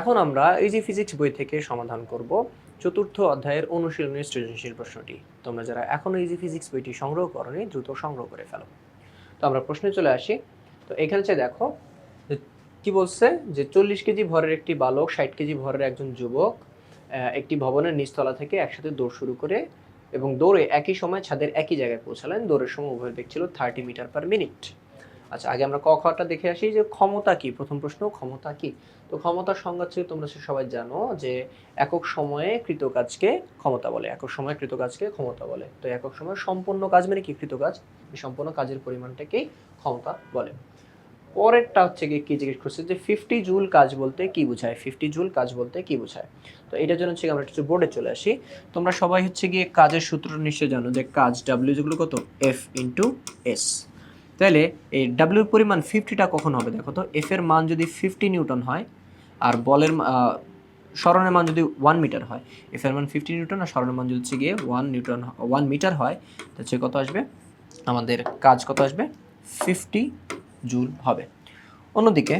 এখন আমরা easy physics বই থেকে সমাধান করব, চতুর্থ অধ্যায়ের অনুশীলনী সৃজনশীল প্রশ্নটি। তোমরা যারা এখনও ইজি ফিজিক্স বইটি সংগ্রহ করনি, দ্রুত সংগ্রহ করে ফেলো। তো আমরা প্রশ্নে চলে আসি। তো এখানে দেখো কি বলছে? যে চল্লিশ কেজি ভরের একটি বালক, ষাট কেজি ভরের একজন যুবক একটি ভবনের নিচতলা থেকে একসাথে দৌড় শুরু করে এবং দৌড়ে একই সময় ছাদের একই জায়গায় পৌঁছালেন। দৌড়ের সময় উভয়ের বেগ ছিল থার্টি মিটার পার মিনিট আচ্ছা আগে আমরা ক খটা দেখে আসি যে ক্ষমতা কি? প্রথম প্রশ্ন, ক্ষমতা কি? তো ক্ষমতার সংজ্ঞা হচ্ছে, তোমরা সবাই জানো যে একক সময়ে কৃত কাজকে ক্ষমতা বলে। একক সময়ে কৃত কাজকে ক্ষমতা বলে। তো একক সময়ে সম্পূর্ণ কাজ মানে কি? কৃত কাজ এই সম্পূর্ণ কাজের পরিমাণটাকেই ক্ষমতা বলে। পরেরটা হচ্ছে কি কি জিজ্ঞেস করছে যে ফিফটি জুল কাজ বলতে কি বোঝায়? ফিফটি জুল কাজ বলতে কি বোঝায়? তো এটার জন্য হচ্ছে আমরা একটু বোর্ডে চলে আসি। তোমরা সবাই হচ্ছে গিয়ে কাজের সূত্র নিশ্চয় জানো যে কাজ ডাব্লিউ যেগুলো কত? এফ ইন্টু এস তাহলে এই ডাব্লিউর পরিমাণ ফিফটিটা কখন হবে দেখো তো? এফ এর মান যদি ফিফটি নিউটন হয়, আর বলের সরণের মান যদি ওয়ান মিটার হয় এফ এর মান ফিফটি নিউটন আর সরণের মান যদি হচ্ছে গিয়ে ওয়ান নিউটন ওয়ান মিটার হয় তো হচ্ছে কত আসবে? আমাদের কাজ কত আসবে? ফিফটি জুল হবে। অন্যদিকে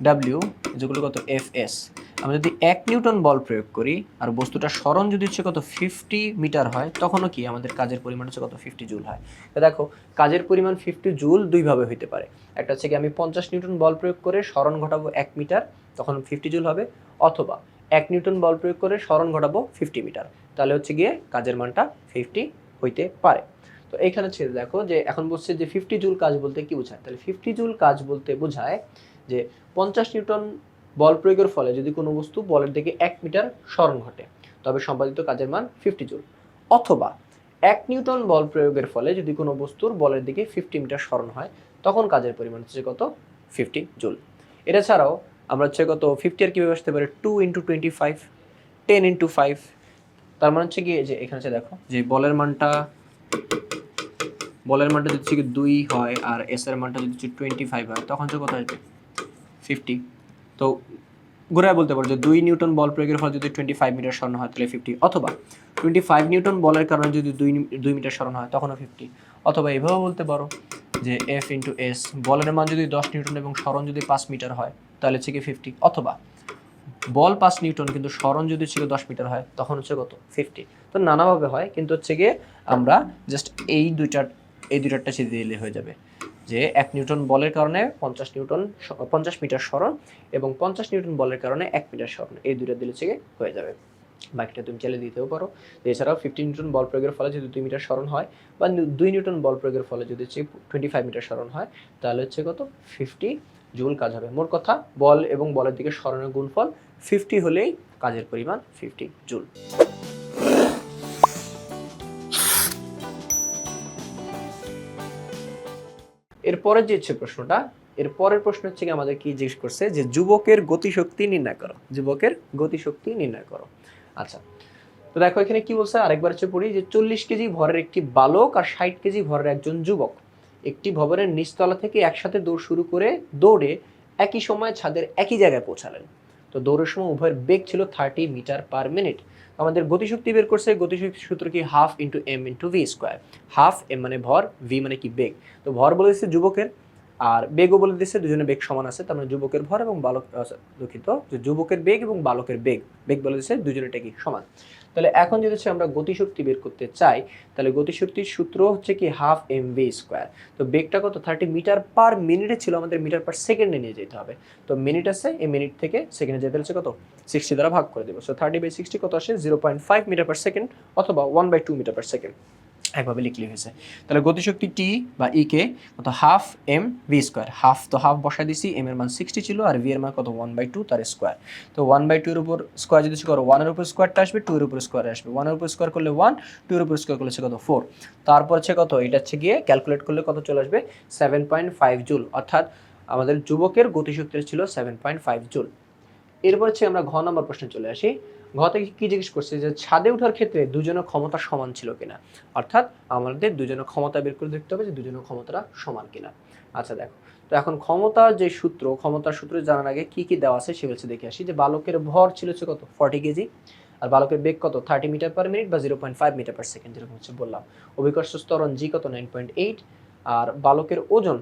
ডাব্লিউ যেগুলো কত? এফ এস আমরা যদি এক নিউটন বল প্রয়োগ করি, আর বস্তুটা স্মরণ যদি হচ্ছে কত ফিফটি মিটার হয়, তখনও কি আমাদের কাজের পরিমাণ হচ্ছে কত ফিফটি জুল হয়? তো দেখো, কাজের পরিমাণ ফিফটি জুল দুইভাবে হইতে পারে। একটা হচ্ছে কি আমি পঞ্চাশ নিউটন বল প্রয়োগ করে স্মরণ ঘটাবো এক মিটার, তখন ফিফটি জুল হবে। অথবা এক নিউটন বল প্রয়োগ করে স্মরণ ঘটাবো ফিফটি মিটার, তাহলে হচ্ছে গিয়ে কাজের মানটা ফিফটি হইতে পারে। তো এইখানে ছেড়ে দেখো যে এখন বলছে যে ফিফটি জুল কাজ বলতে কি বোঝায়? তাহলে ফিফটি জুল কাজ বলতে বোঝায় যে পঞ্চাশ নিউটন বল প্রয়োগের ফলে যদি কোনো বস্তু বলের দিকে এক মিটার স্মরণ ঘটে, তবে সম্পাদিত কাজের মান ফিফটি জুল। অথবা এক নিউটন বল প্রয়োগের ফলে যদি কোনো বস্তুর বলের দিকে ফিফটি মিটার স্মরণ হয়, তখন কাজের পরিমাণ হচ্ছে কত? Fifty joule. এটা ছাড়াও আমরা হচ্ছে কত? ফিফটি আর কীভাবে আসতে পারে? Two into twenty five ten into five তার মানে হচ্ছে কি যে এখানে হচ্ছে দেখো, যে বলের মানটা বলের মানটা যদি দুই হয় আর এস এর মানটা যদি টোয়েন্টি ফাইভ হয়, তখন হচ্ছে কত আসবে? ফিফটি তো ঘুরে বলতে পারো যে দুই নিউটন বল প্রয়োগের ফলে যদি টোয়েন্টি ফাইভ মিটার স্মরণ হয়, তাহলে ফিফটি অথবা টোয়েন্টি ফাইভ নিউটন বলের কারণে যদি দুই দুই মিটার স্মরণ হয়, তখনও ফিফটি অথবা এভাবে বলতে পারো যে এফ ইন্টু এস বলের মান যদি দশ নিউটন এবং স্মরণ যদি পাঁচ মিটার হয়, তাহলে হচ্ছে কি ফিফটি অথবা বল পাঁচ নিউটন কিন্তু স্মরণ যদি ছিল দশ মিটার হয়, তখন হচ্ছে কত? ফিফটি তো নানাভাবে হয়, কিন্তু হচ্ছে গিয়ে আমরা জাস্ট এই দুইটার, এই দুইটারটা ছেড়ে দিলে হয়ে যাবে। যে এক নিউটন বলের কারণে পঞ্চাশ নিউটন পঞ্চাশ মিটার স্মরণ এবং পঞ্চাশ নিউটন বলের কারণে এক মিটার স্মরণ এই দুইটা দিলে গিয়ে হয়ে যাবে। বাকিটা তুমি চাইলে দিতেও পারো। এছাড়াও ফিফটি নিউটন বল প্রয়োগের ফলে যদি দুই মিটার স্মরণ হয় বা দুই নিউটন বল প্রয়োগের ফলে যদি হচ্ছে টোয়েন্টি ফাইভ মিটার স্মরণ হয়, তাহলে হচ্ছে কত? ফিফটি জুল কাজ হবে। মোট কথা, বল এবং বলের দিকে স্মরণের গুণফল ফিফটি হলেই কাজের পরিমাণ ফিফটি জুল। এরপরের যে হচ্ছে প্রশ্নটা এরপরের প্রশ্ন হচ্ছে আমাদের কি জিজ্ঞেস করছে যে যুবকের গতিশক্তি নির্ণয় করো। যুবকের গতিশক্তি নির্ণয় করো। আচ্ছা তো দেখো এখানে কি বলছে? আরেকবার হচ্ছে পড়ি যে চল্লিশ কেজি ভরের একটি বালক আর ষাট কেজি ভরের একজন যুবক একটি ভবনের নিচতলা থেকে একসাথে দৌড় শুরু করে দৌড়ে একই সময় ছাদের একই জায়গায় পৌঁছালেন। তো দৌড়ের সময় উভয়ের বেগ ছিল থার্টি মিটার পার মিনিট আমাদের গতিশক্তি বের করছে, গতিশক্তি সূত্র কি half into M into V square half M মানে ভর ভি মানে কি বেগ। তো ভর বলে দিচ্ছে যুবকের, আর বেগও বলে দিচ্ছে দুজনের বেগ সমান আছে, তার মানে যুবকের ভর এবং বালক দুঃখিত যুবকের বেগ এবং বালকের বেগ। বেগ বলে দিচ্ছে দুজনেরটা কি সমান। তাহলে এখন যদি হচ্ছে আমরা গতিশক্তি বের করতে চাই, তাহলে গতিশক্তির সূত্র হচ্ছে কি হাফ এম ভি স্কোয়ার তো বেগটা কত? থার্টি মিটার পার মিনিটে ছিল, আমাদের মিটার পার সেকেন্ডে নিয়ে যেতে হবে। তো মিনিট আছে, এই মিনিট থেকে সেকেন্ডে যেতে হচ্ছে কত? সিক্সটি দ্বারা ভাগ করে দেবো। সো থার্টি বাই সিক্সটি কত আসে? Zero point five metre per second অথবা one by two metre per second একভাবে লিখলে হয়েছে। তাহলে গতিশক্তি টি বা ই কে কত half M V square half তো হাফ বসাই দিছি এম এর মান সিক্সটি ছিল আর ভি এর মান কত ওয়ান বাই টু তার স্কোয়ার তো ওয়ান বাই টুর উপর স্কোয়ার যদি করো ওয়ানের উপর স্কোয়ারটা আসবে টু এর উপর স্কোয়ার আসবে। ওয়ানের উপর স্কোয়ার করলে ওয়ান টু এর উপর স্কোয়ার করলে কত ফোর তারপর হচ্ছে কত? এটা হচ্ছে গিয়ে ক্যালকুলেট করলে কত চলে আসবে? সেভেন পয়েন্ট ফাইভ জুল অর্থাৎ আমাদের যুবকের গতিশক্তি ছিল সেভেন পয়েন্ট ফাইভ জুল এরপর হচ্ছে আমরা ঘ নম্বর প্রশ্নে চলে আসি। ঘ থেকে কি জিজ্ঞেস করছে যে ছাদে ওঠার ক্ষেত্রে দুজনের ক্ষমতা সমান ছিল কিনা? অর্থাৎ আমাদের দুজনের ক্ষমতা বের করে দেখতে হবে যে দুজনের ক্ষমতাটা সমান কিনা। আচ্ছা দেখো। তো এখন ক্ষমতার যে সূত্র, ক্ষমতার সূত্র জানার আগে কি কি দেওয়া আছে সে হচ্ছে দেখে আসি যে বালকের ভর ছিল হচ্ছে কত? ফর্টি কেজি আর বালকের বেগ কত? থার্টি মিটার পার মিনিট বা zero point five metre per second যেরকম হচ্ছে বললাম। অভিকর্ষ স্তরণ জি কত? নাইন পয়েন্ট এইট আর বালকের ওজন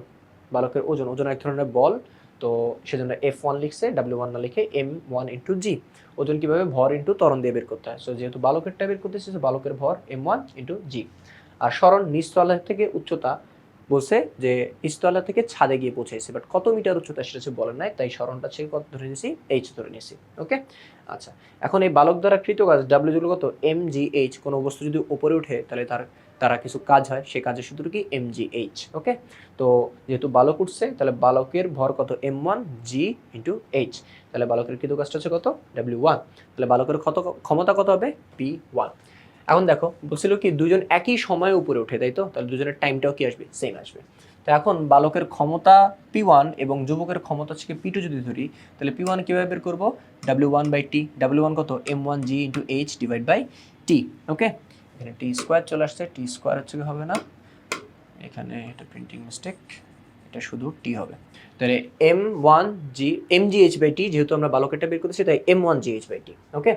বালকের ওজন ওজন এক ধরনের বল। তো সেজন্য এফ ওয়ান লিখছে ডাব্লিউ ওয়ান না লিখে এম ওয়ান ইন্টু জি ওজন কীভাবে ভর ইন্টু ত্বরণ দিয়ে বের করতে হয়? সো যেহেতু বালকেরটা বের করতেছি তো বালকের ভর এম ওয়ান ইন্টু জি আর স্মরণ নিচতলা থেকে উচ্চতা বলছে যে নিচতলা থেকে ছাদে গিয়ে পৌঁছেছে বাট কত মিটার উচ্চতা সেটা হচ্ছে বলেন নাই, তাই স্মরণটা থেকে কত ধরে নিয়েছি? এইচ ধরে নিয়েছি ওকে আচ্ছা এখন এই বালক দ্বারা কৃত কাজ ডাব্লিউ কত? এম জি এইচ কোনো বস্তু যদি উপরে উঠে, তাহলে তার তারা কিছু কাজ হয়, সে কাজের সূত্র কি? এম জি এইচ ওকে তো যেহেতু বালক উঠছে, তাহলে বালকের ভর কত? M one G into H তাহলে বালকের কৃত কাজটা হচ্ছে কত? ডাব্লিউ ওয়ান তাহলে বালকের কত ক্ষমতা কত হবে? পি ওয়ান এখন দেখো, বলছিল কি দুজন একই সময়ে উপরে উঠে তাই তো? তাহলে দুজনের টাইমটাও কি আসবে? সেম আসবে। তো এখন বালকের ক্ষমতা পি ওয়ান এবং যুবকের ক্ষমতা হচ্ছে পি টু যদি ধরি, তাহলে পি ওয়ান কীভাবে বের করব? W one by T W one কত? M one G into H divide by T okay এখানে টি স্কোয়ার চলে আসছে। টি স্কোয়ার হচ্ছে কি হবে না? এখানে এটা প্রিন্টিং মিস্টেক এটা শুধু টি হবে। তাহলে M one G M G H by T যেহেতু আমরা বালকেরটা বের করতেছি তাই M one G H by T okay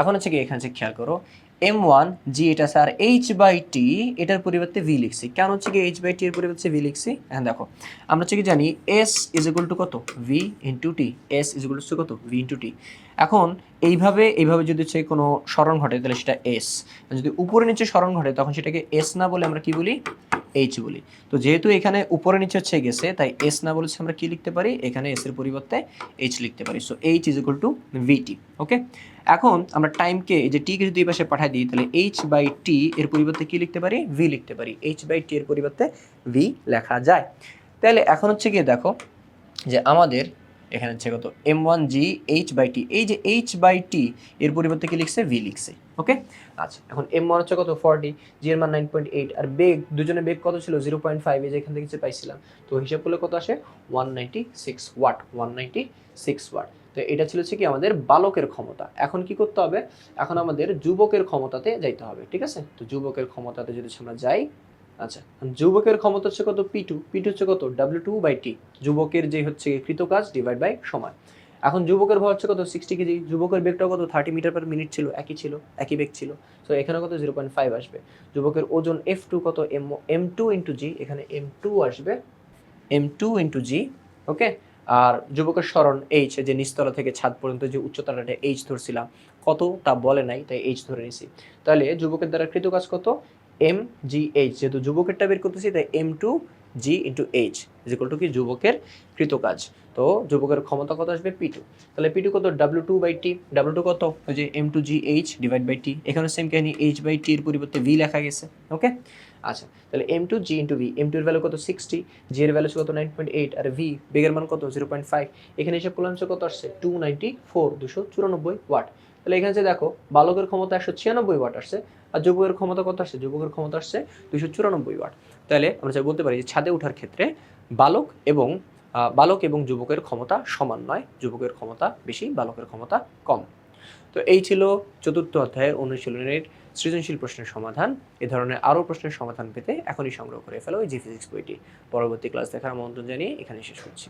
এখন হচ্ছে কি, এখানে খেয়াল করো এম ওয়ান জি এটা স্যার এইচ বাই টি এটার পরিবর্তে ভি লিখছি। কেন হচ্ছে কি এইচ বাই টি এর পরিবর্তে ভি লিখছি? হ্যাঁ দেখো। আমরা হচ্ছে কি জানি এস ইজ ইকুয়াল টু কত? V into T S is equal to কত? ভি ইন্টু টি এখন এইভাবে এইভাবে যদি হচ্ছে কোনো স্মরণ ঘটে, তাহলে সেটা এস যদি উপরে নিচে স্মরণ ঘটে, তখন সেটাকে এস না বলে আমরা কি বলি? এইচ বলি। তো যেহেতু এখানে উপরে নিচে হচ্ছে গেছে, তাই এস না বলেছে আমরা কি লিখতে পারি? এখানে এস এর পরিবর্তে এইচ লিখতে পারি। So H is equal to V T okay এখন আমরা টাইমকে এই যে টিকে যদি এই পাশে পাঠাই দিই, তাহলে এইচ বাই টি এর পরিবর্তে কি লিখতে পারি? ভি লিখতে পারি। এইচ বাই টি এর পরিবর্তে ভি লেখা যায়। তাহলে এখন হচ্ছে গিয়ে দেখো যে আমাদের এখানে হচ্ছে কত? M one G H by T এই যে এইচ বাই টি এর পরিবর্তে কি লিখছে? ভি লিখছে। ওকে? আচ্ছা এখন এম ওয়ান হচ্ছে কত? ফর্টি জি এর মান নাইন পয়েন্ট এইট আর বেগ দুজনে বেগ কত ছিল? জিরো পয়েন্ট ফাইভ এই যে এখান থেকে পাইছিলাম। তো হিসাব করলে কত আসে? One ninety six watt one ninety six watt তো এটা ছিল হচ্ছে কি আমাদের বালকের ক্ষমতা। এখন কি করতে হবে? এখন আমাদের যুবকের ক্ষমতাতে যাইতে হবে, ঠিক আছে? তো যুবকের ক্ষমতাতে যদি আমরা যাই আচ্ছা যুবকের ক্ষমতা হচ্ছে কত? পি টু পি টু হচ্ছে কত? ডাব্লিউ টু বাই টি যুবকের যে হচ্ছে কৃতকাজ ডিভাইড বাই সময় এখন যুবকের ভর হচ্ছে কত? Sixty KG. যুবকের বেগটা কত? থার্টি মিটার পার মিনিট ছিল, একই ছিল, একই বেগ ছিল। তো এখানে কত? জিরো পয়েন্ট ফাইভ আসবে। যুবকের ওজন এফ টু কত? M M two into G এখানে এম টু আসবে। M two into G okay আর যুবকের স্মরণ এইচ যে নিচতলা থেকে ছাদ পর্যন্ত যে উচ্চতাটা এইচ ধরছিলাম, কত? তা বলে নাই, তাই এইচ ধরে নিছি। তাহলে যুবকের দ্বারা কৃত কাজ কত? এম জি এইচ যেহেতু যুবকেরটা বের করতেছি, তাই M two G into H is equal to কি? যুবকের কৃত কাজ তো যুবকের ক্ষমতা কত আসবে? পি তাহলে পি কত? W two by T W two কত? ওই যে M two G H divide by T এখানে সেম কাহিনী এইচ বাই টি এর পরিবর্তে ভি লেখা গেছে। ওকে আচ্ছা তাহলে M two G into V M two এর ভ্যালু কত? সিক্সটি জি এর ভ্যালু কত? নাইন পয়েন্ট এইট আর ভি বেগের মান কত? জিরো পয়েন্ট ফাইভ এখানে হিসাব করলাম কত আসছে? টু নাইনটি ফোর দুশো চুরানব্বই ওয়াট। তাহলে এখানে দেখো, বালকের ক্ষমতা একশো ছিয়ানব্বই ওয়াট আসছে, আর যুবকের ক্ষমতা কত আসছে? যুবকের ক্ষমতা আসছে দুশো চুরানব্বই ওয়াট। তাহলে আমরা যা বলতে পারি যে ছাদে ওঠার ক্ষেত্রে বালক এবং বালক এবং যুবকের ক্ষমতা সমান নয়, যুবকের ক্ষমতা বেশি, বালকের ক্ষমতা কম। তো এই ছিল চতুর্থ অধ্যায়ের অনুশীলনের সৃজনশীল প্রশ্নের সমাধান। এ ধরনের আরও প্রশ্নের সমাধান পেতে এখনই সংগ্রহ করে ফেলো এই জি ফিজিক্স বইটি। পরবর্তী ক্লাস দেখার আমন্ত্রণ জানিয়ে এখানে শেষ করছি।